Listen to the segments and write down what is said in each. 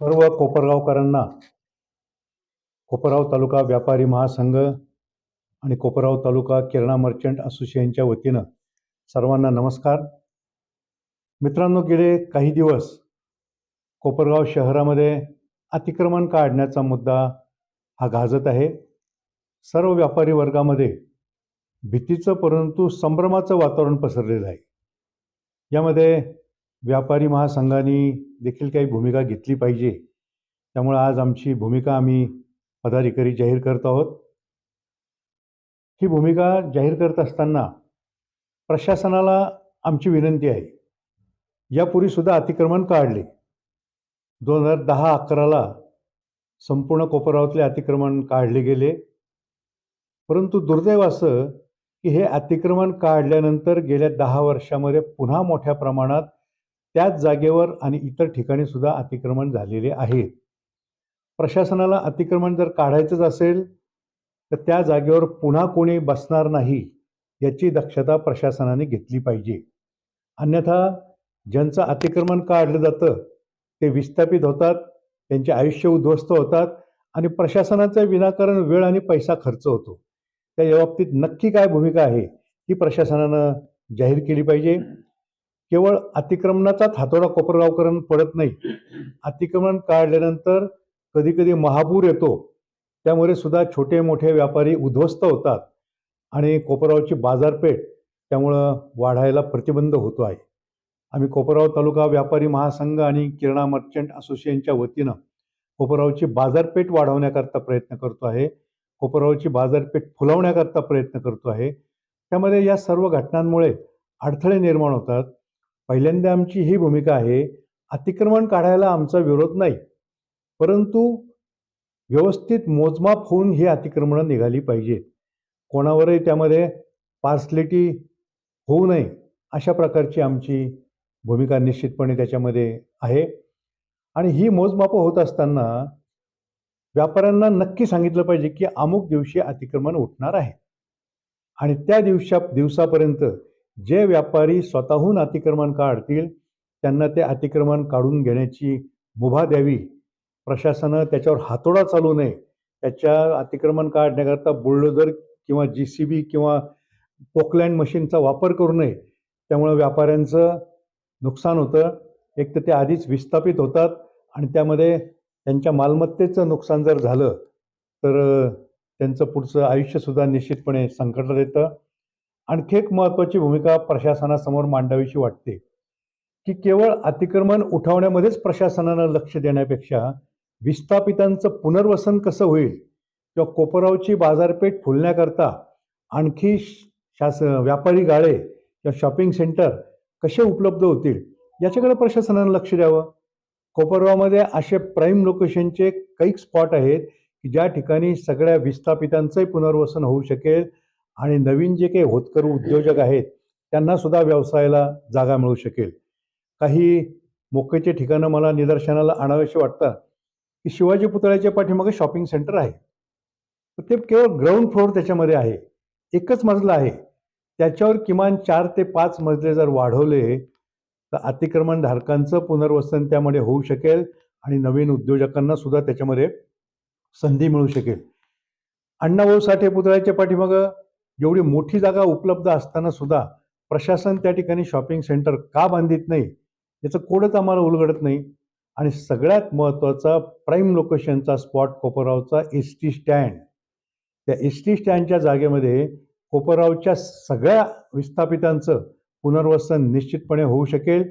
सर्व कोपरगावकरांना कोपरगाव तालुका व्यापारी महासंघ आणि कोपरगाव तालुका किराणा मर्चंट असोसिएशनच्या वतीनं सर्वांना नमस्कार. मित्रांनो गेले काही दिवस कोपरगाव शहरामध्ये अतिक्रमण काढण्याचा मुद्दा हा गाजत आहे. सर्व व्यापारी वर्गामध्ये भीतीचं परंतु संभ्रमाचं वातावरण पसरलेलं आहे. यामध्ये व्यापारी महासंघाने देखील काही भूमिका घेतली पाहिजे. त्यामुळे आज आमची भूमिका आम्ही पदाधिकारी जाहीर करत आहोत. ही भूमिका जाहीर करत असताना प्रशासनाला आमची विनंती आहे. यापूर्वीसुद्धा अतिक्रमण काढले. दोन हजार दहा अकराला संपूर्ण कोपरावातले अतिक्रमण काढले गेले. परंतु दुर्दैव असं की हे अतिक्रमण काढल्यानंतर गेल्या दहा वर्षामध्ये पुन्हा मोठ्या प्रमाणात त्याच जागेवर आणि इतर ठिकाणी सुद्धा अतिक्रमण झालेले आहेत. प्रशासनाला अतिक्रमण जर काढायचंच असेल तर त्या जागेवर पुन्हा कोणी बसणार नाही याची दक्षता प्रशासनाने घेतली पाहिजे. अन्यथा ज्यांचं अतिक्रमण काढलं जातं ते विस्थापित होतात त्यांचे आयुष्य उद्ध्वस्त होतात आणि प्रशासनाचं विनाकारण वेळ आणि पैसा खर्च होतो. त्या बाबतीत नक्की काय भूमिका आहे ही प्रशासनानं जाहीर केली पाहिजे. केवळ अतिक्रमणाचाच हातोडा कोपरगावकरण पडत नाही. अतिक्रमण काढल्यानंतर कधी कधी महापूर येतो. त्यामुळे सुद्धा छोटे मोठे व्यापारी उद्ध्वस्त होतात आणि कोपरगावची बाजारपेठ त्यामुळं वाढायला प्रतिबंध होतो आहे. आम्ही कोपरगाव तालुका व्यापारी महासंघ आणि किराणा मर्चंट असोसिएशनच्या वतीनं कोपरगावची बाजारपेठ वाढवण्याकरता प्रयत्न करतो आहे. कोपरगावची बाजारपेठ फुलवण्याकरता प्रयत्न करतो आहे. त्यामध्ये या सर्व घटनांमुळे अडथळे निर्माण होतात. पहिल्यांदा आमची ही भूमिका आहे अतिक्रमण काढायला आमचा विरोध नाही परंतु व्यवस्थित मोजमाप होऊन ही अतिक्रमणं निघाली पाहिजेत. कोणावरही त्यामध्ये पार्सलिटी होऊ नये अशा प्रकारची आमची भूमिका निश्चितपणे त्याच्यामध्ये आहे. आणि ही मोजमापं होत असताना व्यापाऱ्यांना नक्की सांगितलं पाहिजे की अमुक दिवशी अतिक्रमण उठणार आहे. आणि त्या दिवशा दिवसापर्यंत जे व्यापारी स्वतःहून अतिक्रमण काढतील त्यांना ते अतिक्रमण काढून घेण्याची मुभा द्यावी. प्रशासनानं त्याच्यावर हातोडा चालू नये. त्याच्या अतिक्रमण काढण्याकरता बुलडोजर किंवा जी सी बी किंवा पोकलँड मशीनचा वापर करू नये. त्यामुळं व्यापाऱ्यांचं नुकसान होतं. एक तर ते आधीच विस्थापित होतात आणि त्यामध्ये त्यांच्या मालमत्तेचं नुकसान जर झालं तर त्यांचं पुढचं आयुष्यसुद्धा निश्चितपणे संकटात येतं. आणखी एक महत्त्वाची भूमिका प्रशासनासमोर मांडावीशी वाटते की केवळ अतिक्रमण उठवण्यामध्येच प्रशासनानं लक्ष देण्यापेक्षा विस्थापितांचं पुनर्वसन कसं होईल किंवा कोपरावची बाजारपेठ फुलण्याकरता आणखी शास व्यापारी गाळे किंवा शॉपिंग सेंटर कसे उपलब्ध होतील याच्याकडे प्रशासनानं लक्ष द्यावं? कोपरगावमध्ये असे प्राईम लोकेशनचे काही स्पॉट आहेत की ज्या ठिकाणी सगळ्या विस्थापितांचंही पुनर्वसन होऊ शकेल आणि नवीन जे काही होतकरू उद्योजक आहेत त्यांना सुद्धा व्यवसायाला जागा मिळू शकेल. काही मोक्याचे ठिकाणं मला निदर्शनाला आणावेशी वाटतात की शिवाजी पुतळ्याच्या पाठीमागे शॉपिंग सेंटर आहे. ते केवळ ग्राउंड फ्लोअर त्याच्यामध्ये आहे. एकच मजला आहे. त्याच्यावर किमान चार ते पाच मजले जर वाढवले तर अतिक्रमण धारकांचं पुनर्वसन त्यामध्ये होऊ शकेल आणि नवीन उद्योजकांना सुद्धा त्याच्यामध्ये संधी मिळू शकेल. अण्णाभाऊ साठे पुतळ्याच्या पाठीमागं एवढी मोठी जागा उपलब्ध असताना सुद्धा प्रशासन त्या ठिकाणी शॉपिंग सेंटर का बांधित नाही? याचं कोडच आम्हाला उलगडत नाही. आणि सगळ्यात महत्त्वाचा प्राईम लोकेशनचा स्पॉट कोपरावचा एस टी स्टँड. त्या एस टी स्टँडच्या जागेमध्ये कोपरावच्या सगळ्या विस्थापितांचं पुनर्वसन निश्चितपणे होऊ शकेल.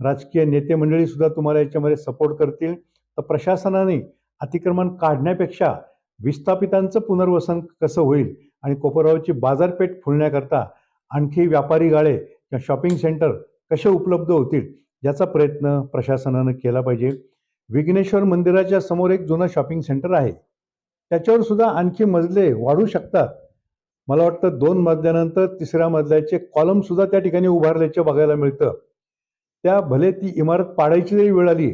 राजकीय नेते मंडळी सुद्धा तुम्हाला याच्यामध्ये सपोर्ट करतील. तर प्रशासनाने अतिक्रमण काढण्यापेक्षा विस्थापितांचं पुनर्वसन कसं होईल? आणि कोपरावची बाजारपेठ फुलण्याकरता आणखी व्यापारी गाळे किंवा शॉपिंग सेंटर कसे उपलब्ध होतील याचा प्रयत्न प्रशासनानं केला पाहिजे. विघ्नेश्वर मंदिराच्या समोर एक जुनं शॉपिंग सेंटर आहे. त्याच्यावर सुद्धा आणखी मजले वाढू शकतात. मला वाटतं दोन मजल्यानंतर तिसऱ्या मजल्याचे कॉलम सुद्धा त्या ठिकाणी उभारल्याचे बघायला मिळतं. त्या भले ती इमारत पाडायची जरी वेळ आली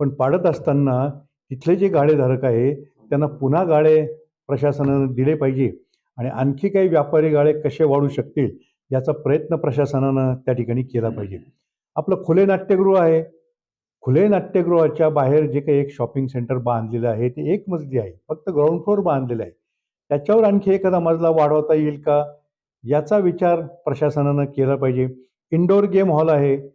पण पाडत असताना तिथले जे गाळेधारक आहे त्यांना पुन्हा गाळे प्रशासनानं दिले पाहिजे. आणि आणखी काही व्यापारी गाळे कसे वाढू शकतील याचा प्रयत्न प्रशासनानं त्या ठिकाणी केला पाहिजे. आपलं खुले नाट्यगृह आहे. खुले नाट्यगृहाच्या बाहेर जे काही एक शॉपिंग सेंटर बांधलेलं आहे ते एक मजली आहे. फक्त ग्राउंड फ्लोअर बांधलेलं आहे. त्याच्यावर आणखी एखादा मजला वाढवता येईल का? याचा विचार प्रशासनानं केला पाहिजे. इंडोर गेम हॉल आहे.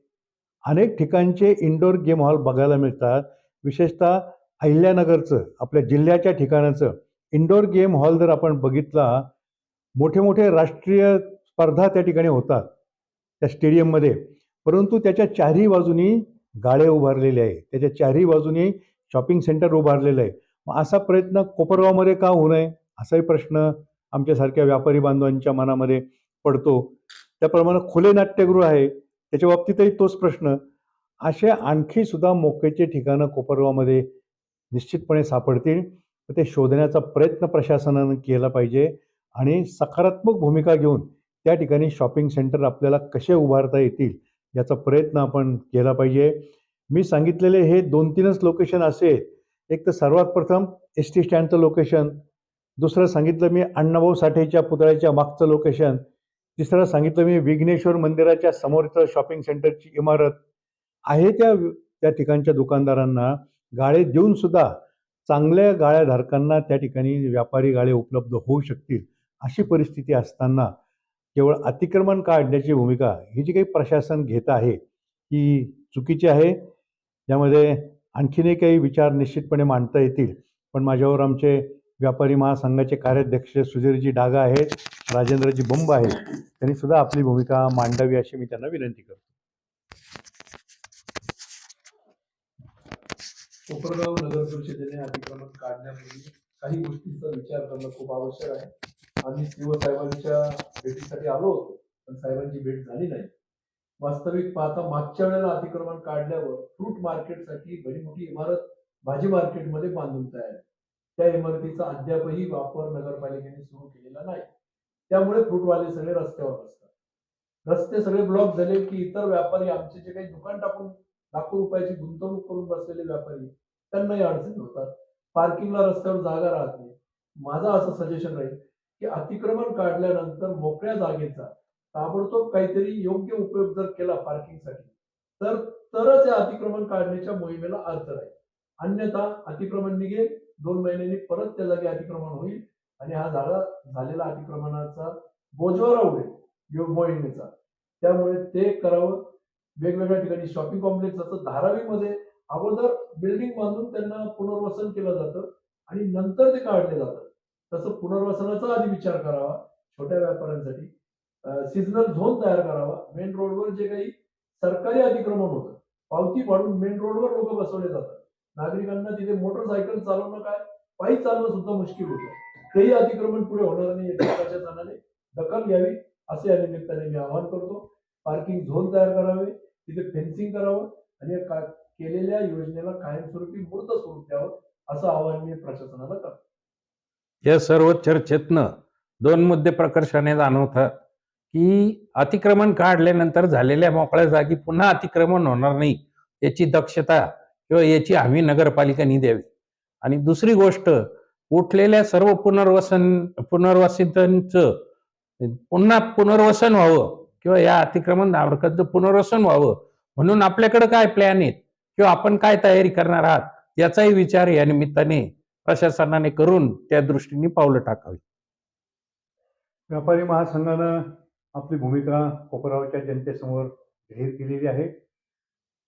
अनेक ठिकाणचे इंडोर गेम हॉल बघायला मिळतात. विशेषतः अहिल्यानगरचं आपल्या जिल्ह्याच्या ठिकाणाचं. इंडोर गेम हॉल जर आपण बघितला मोठे मोठे राष्ट्रीय स्पर्धा त्या ठिकाणी होतात त्या स्टेडियममध्ये परंतु त्याच्या चारही बाजूनी गाळे उभारलेले आहे त्याच्या चारही बाजूनी शॉपिंग सेंटर उभारलेलं आहे. मग असा प्रयत्न कोपरगावमध्ये का होऊ नये? असाही प्रश्न आमच्यासारख्या व्यापारी बांधवांच्या मनामध्ये पडतो. त्याप्रमाणे खुले नाट्यगृह आहे. त्याच्या बाबतीतही तोच प्रश्न. असे आणखी सुद्धा मोक्याचे ठिकाणं कोपरगावमध्ये निश्चितपणे सापडतील. ते शोधण्याचा प्रयत्न प्रशासनानं केला पाहिजे आणि सकारात्मक भूमिका घेऊन त्या ठिकाणी शॉपिंग सेंटर आपल्याला कसे उभारता येतील याचा प्रयत्न आपण केला पाहिजे. मी सांगितलेले हे दोन तीनच लोकेशन असे एक तर सर्वात प्रथम एस टी स्टँडचं लोकेशन दुसरं सांगितलं मी अण्णाभाऊ साठेच्या पुतळ्याच्या मागचं लोकेशन तिसरं सांगितलं मी विघ्नेश्वर मंदिराच्या समोरचं शॉपिंग सेंटरची इमारत. आहे त्या त्या ठिकाणच्या दुकानदारांना गाळे देऊन सुद्धा चांगल्या गाळ्याधारकांना त्या ठिकाणी व्यापारी गाळे उपलब्ध होऊ शकतील अशी परिस्थिती असताना केवळ अतिक्रमण काढण्याची भूमिका ही जी काही प्रशासन घेत आहे ही चुकीची आहे. यामध्ये आणखीनही काही विचार निश्चितपणे मांडता येतील. पण माझ्यावर आमचे व्यापारी महासंघाचे कार्याध्यक्ष सुधीरजी डागा आहेत राजेंद्रजी बंब आहेत त्यांनी सुद्धा आपली भूमिका मांडावी अशी मी त्यांना विनंती करतो. कोपरगाव नगर परिषदेने अतिक्रमण काढण्यापूर्वी काही गोष्टींचा विचार करणं खूप आवश्यक आहे. आम्ही सीओ साहेबांच्या भेटीसाठी आलो होतो पण साहेबांची भेट झाली नाही. वास्तविक पाहता मागच्या वेळेला अतिक्रमण काढल्यावर फ्रूट मार्केटसाठी भली मोठी इमारत भाजी मार्केटमध्ये बांधून तयार. त्या इमारतीचा अद्यापही वापर नगरपालिकेने सुरू केलेला नाही. त्यामुळे फ्रूटवाले सगळे रस्त्यावर बसतात. रस्ते सगळे ब्लॉक झाले की इतर व्यापारी आमचे जे काही दुकान टाकून लाखो रुपयाची गुंतवणूक करून बसलेले व्यापारी त्यांनाही अडचणी होतात. पार्किंगला रस्त्यावर जागा राहत नाही. माझा असं सजेशन राहील की अतिक्रमण काढल्यानंतर मोकळ्या जागेचा ताबडतोब काहीतरी योग्य उपयोग जर केला पार्किंगसाठी तर तरच या अतिक्रमण काढण्याच्या मोहिमेला अर्थ राहील. अन्यथा अतिक्रमण निघेल दोन महिन्यांनी परत त्या जागी अतिक्रमण होईल आणि हा जागा झालेला अतिक्रमणाचा बोजवारा उडेल योग मोहिमेचा. त्यामुळे ते करावं. वेगवेगळ्या ठिकाणी शॉपिंग कॉम्प्लेक्स असं धारावीमध्ये अगोदर बिल्डिंग बांधून त्यांना पुनर्वसन केलं जातं आणि नंतर ते काढले जातात तसं पुनर्वसनाचा आधी विचार करावा छोट्या व्यापाऱ्यांसाठी. सिजनल झोन तयार करावा. मेन रोडवर जे काही सरकारी अतिक्रमण होतं पावती पाडून मेन रोडवर लोक बसवले जातात. नागरिकांना तिथे मोटरसायकल चालवणं काय पायी चालणं सुद्धा मुश्किल होतं. तेही अतिक्रमण पुढे होणार नाही याची दखल घ्यावी असे या निमित्ताने मी आवाहन करतो. पार्किंग झोन तयार करावे तिथे फेन्सिंग करावं आणि या केलेल्या योजनेला कायमस्वरूपी मूर्त स्वरूप द्यावं असं आवाहन मी प्रशासनाला करतो. या सर्व चर्चेतनं दोन मुद्दे प्रकर्षाने जाणवतात की अतिक्रमण काढल्यानंतर झालेल्या मोकळ्या जागी पुन्हा अतिक्रमण होणार नाही याची दक्षता किंवा याची हमी नगरपालिकेने द्यावी. आणि दुसरी गोष्ट उठलेल्या सर्व पुनर्वसन पुनर्वसितांचं पुन्हा पुनर्वसन व्हावं. किंवा या अतिक्रमण धारकांचं पुनर्वसन व्हावं. म्हणून आपल्याकडे काय प्लॅन आहेत? किंवा आपण काय तयारी करणार आहात? याचाही विचार या निमित्ताने प्रशासनाने करून त्या दृष्टीने पावलं टाकावी. व्यापारी महासंघानं आपली भूमिका कोपरावच्या जनतेसमोर जाहीर केलेली आहे.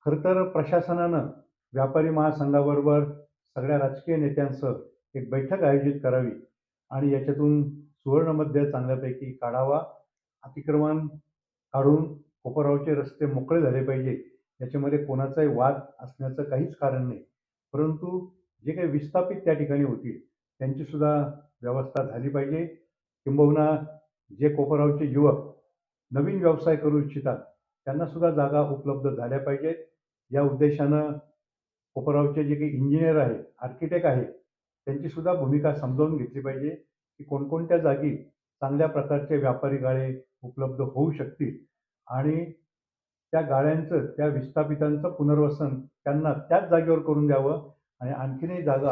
खरं तर प्रशासनानं व्यापारी महासंघाबरोबर सगळ्या राजकीय नेत्यांसह एक बैठक आयोजित करावी आणि याच्यातून सुवर्णमध्य चांगल्यापैकी काढावा. अतिक्रमण काढून कोपरावचे रस्ते मोकळे झाले पाहिजे. याच्यामध्ये कोणाचाही वाद असण्याचं काहीच कारण नाही. परंतु जे काही विस्थापित त्या ठिकाणी होतील त्यांची सुद्धा व्यवस्था झाली पाहिजे. किंबहुना जे कोपरावचे युवक नवीन व्यवसाय करू इच्छितात त्यांना सुद्धा जागा उपलब्ध झाल्या पाहिजेत. या उद्देशानं कोपरावचे जे काही इंजिनियर आहेत आर्किटेक्ट आहेत त्यांची सुद्धा भूमिका समजावून घेतली पाहिजे की कोणकोणत्या जागी चांगल्या प्रकारचे व्यापारी गाळे उपलब्ध होऊ शकतील. आणि त्या गाड्यांचं त्या विस्थापितांचं पुनर्वसन त्यांना त्याच जागेवर करून द्यावं. आणि आणखीनही जागा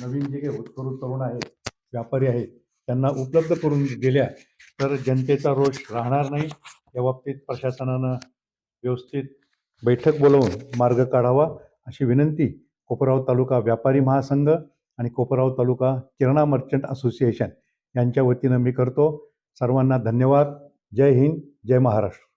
नवीन जे काही होतकरू तरुण आहेत व्यापारी आहेत त्यांना उपलब्ध करून दिल्या तर जनतेचा रोष राहणार नाही. या बाबतीत प्रशासनानं व्यवस्थित बैठक बोलवून मार्ग काढावा अशी विनंती कोपराव तालुका व्यापारी महासंघ आणि कोपराव तालुका किराणा मर्चंट असोसिएशन यांच्या वतीनं मी करतो. सर्वांना धन्यवाद. जय हिंद जय महाराष्ट्र.